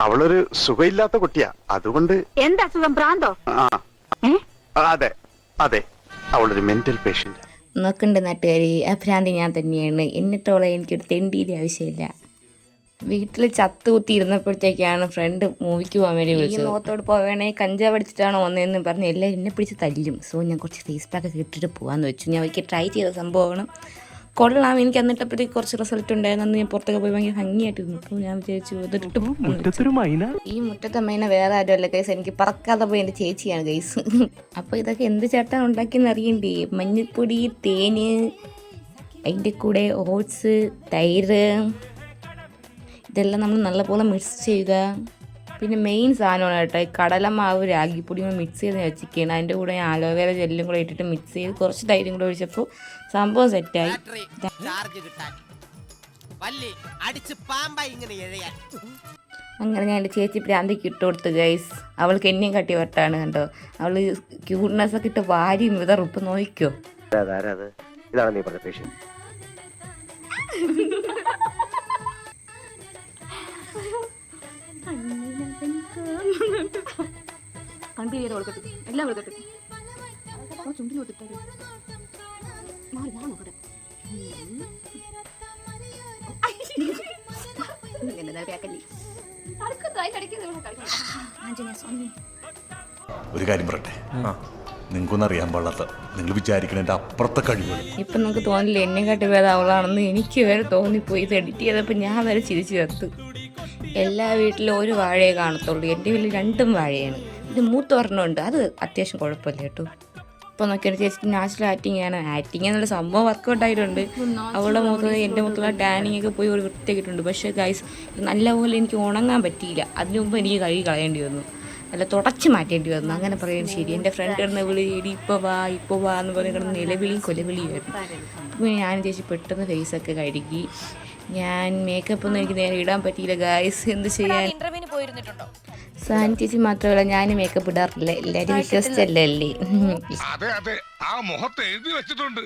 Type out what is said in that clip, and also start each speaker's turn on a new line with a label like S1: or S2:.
S1: അവളൊരു സുഖമില്ലാത്ത കുട്ടിയാ. അതുകൊണ്ട്
S2: എന്താ സുഖം പ്രാന്തോ
S1: ആ. അതെ. അതെ. അവളൊരു മെന്റൽ പേഷ്യന്റ്
S3: നോക്കണ്ട നാട്ടുകാരി. അഭ്രാന്തി ഭ്രാന്തി ഞാൻ തന്നെയാണ്. എന്നിട്ടോളെ എനിക്കൊരു തെണ്ടിയുടെ ആവശ്യമില്ല. വീട്ടിൽ ചത്തുകുത്തി ഇരുന്നപ്പോഴത്തേക്കാണ് ഫ്രണ്ട് മൂവിക്ക് പോകാൻ വേണ്ടി വിളിച്ചത്. നോത്തോട് പോവേണേ കഞ്ചാവ് അടിച്ചിട്ടാണോ വന്നതെന്ന് പറഞ്ഞ് എല്ലാവരും എന്നെ പിടിച്ച് തല്ലും. സോ ഞാൻ കുറച്ച് ഫേസ് പാക്ക് ഒക്കെ ഇട്ടിട്ട് പോകാമെന്ന് വെച്ചു. ഞാൻ ഒരിക്കൽ ട്രൈ ചെയ്ത സംഭവമാണ്. കൊള്ളാം. എനിക്ക് അന്നിട്ടപ്പോഴത്തേക്ക് കുറച്ച് റിസൾട്ട് ഉണ്ടായിരുന്നു അന്ന് ഞാൻ പുറത്തൊക്കെ പോയി ഭയങ്കര ഭംഗിയായിട്ട് അപ്പോൾ ഞാൻ വിചാരിച്ചു ഇതിട്ട് ഈ മുറ്റത്തെ മൈന? വേറെ ആരും അല്ല ഗൈസ് എനിക്ക് പറക്കാതെ പോയി എന്റെ ചേച്ചിയാണ് ഗൈസ് അപ്പോൾ ഇതൊക്കെ എന്ത് ചേട്ടാണ് ഉണ്ടാക്കിയെന്ന് അറിയണ്ടേ? മഞ്ഞൾപ്പൊടി തേന് അതിന്റെ കൂടെ ഓട്സ് തൈര്. ഇതെല്ലാം നമ്മൾ നല്ലപോലെ മിക്സ് ചെയ്യുക. പിന്നെ മെയിൻ സാധനമാണ് കേട്ടോ ഈ കടലമാവ് രാഗിപ്പൊടി മിക്സ് ചെയ്ത് വെച്ചിരിക്കുകയാണ്. അതിന്റെ കൂടെ ആലോവേര ജെല്ലും കൂടെ ഇട്ടിട്ട് മിക്സ് ചെയ്ത് കുറച്ച് തൈരും കൂടെ ഒഴിച്ചപ്പോൾ സംഭവം സെറ്റായി
S4: ബാറ്ററി ചാർജ് കിട്ടാൻ. വല്ലി അടിച്ച് പാമ്പായി ഇങ്ങനെ എഴയാൻ
S3: അങ്ങനെ ഞാൻ എന്റെ ചേച്ചി പ്രാന്തിക്ക് ഇട്ട് കൊടുത്തു ഗൈസ് അവൾക്ക് എന്നെയും കട്ടി വട്ടാണ് കണ്ടോ. അവൾ ക്യൂട്ട്നെസ് ഒക്കെ ഇട്ട് വാരി വിതറുപ്പ് നോക്കിക്കോ.
S1: ഇതാണ് നീ പറഞ്ഞ
S2: കൺപീരിയർ കൊടുക്കട്ടെ. എല്ലാം കൊടുക്കട്ടെ. ചുണ്ടിൽ കൊടുത്തിട്ടേ മാറി ഞാൻ നോക്കട്ടെ.
S5: ഒരു കാര്യം പറയട്ടെ? നിങ്ങൾക്കൊന്നും അറിയാൻ പാടാത്ത നിങ്ങൾ വിചാരിക്കണതിന്റെ അപ്പുറത്തെ കഴിവുകൾ.
S3: ഇപ്പം നമുക്ക് തോന്നില്ല എന്നെ കാട്ടി ഭേദം അവളാണെന്ന്? എനിക്ക് വരെ തോന്നിപ്പോയി. ഇത് എഡിറ്റ് ചെയ്തപ്പോൾ ഞാൻ വരെ ചിരിച്ചു ചേർത്തു എല്ലാ വീട്ടിലും ഒരു വാഴയെ കാണത്തുള്ളൂ. എന്റെ വീട്ടിൽ രണ്ടും വാഴയാണ്. ഇത് മൂത്ത് ഒരെണ്ണമുണ്ട് അത് അത്യാവശ്യം കുഴപ്പമില്ല കേട്ടോ. ഇപ്പൊ നോക്കിയാൽ ചേച്ചി നാച്ചുറൽ ആക്ടിങ് ആണ്. ആക്ടിങ് എന്നുള്ള സംഭവം വർക്കൗട്ട് ആയിട്ടുണ്ട്. അവളുടെ മുഖത്ത് എന്റെ മുഖത്തുള്ള ടാനിങ് ഒക്കെ പോയി ഒരു വൃത്തിയാക്കിയിട്ടുണ്ട്. പക്ഷേ ഗൈസ് നല്ലപോലെ എനിക്ക് ഉണങ്ങാൻ പറ്റിയില്ല. അതിനു മുമ്പ് എനിക്ക് കഴുകി കളയേണ്ടി വന്നു. അല്ല തുടച്ച് മാറ്റേണ്ടി വന്നു. അങ്ങനെ പറയാൻ ശരി എന്റെ ഫ്രണ്ട് കിടന്ന് വിളി ഇടി ഇപ്പോൾ വാ ഇപ്പോൾ വാ എന്ന് പറഞ്ഞ് കിടന്ന് നിലവിളിയും കൊലവിളിയായിരുന്നു. പിന്നെ ഞാൻ ചേച്ചി പെട്ടെന്ന് ഫേസ് ഒക്കെ കഴുകി. ഞാൻ മേക്കപ്പ് ഒന്നും എനിക്ക് നേരെ ഇടാൻ പറ്റിയില്ല ഗായ്സ് എന്ത് ചെയ്യാൻ? സാനി ചേച്ചി മാത്രമല്ല ഞാൻ മേക്കപ്പ് ഇടാറില്ല. എല്ലാവരും വിശ്വസിച്ചല്ലേ അല്ലേ?
S6: അതെ അതെ. ആ മുഖത്ത് എഴുതി വെച്ചിട്ടുണ്ട്.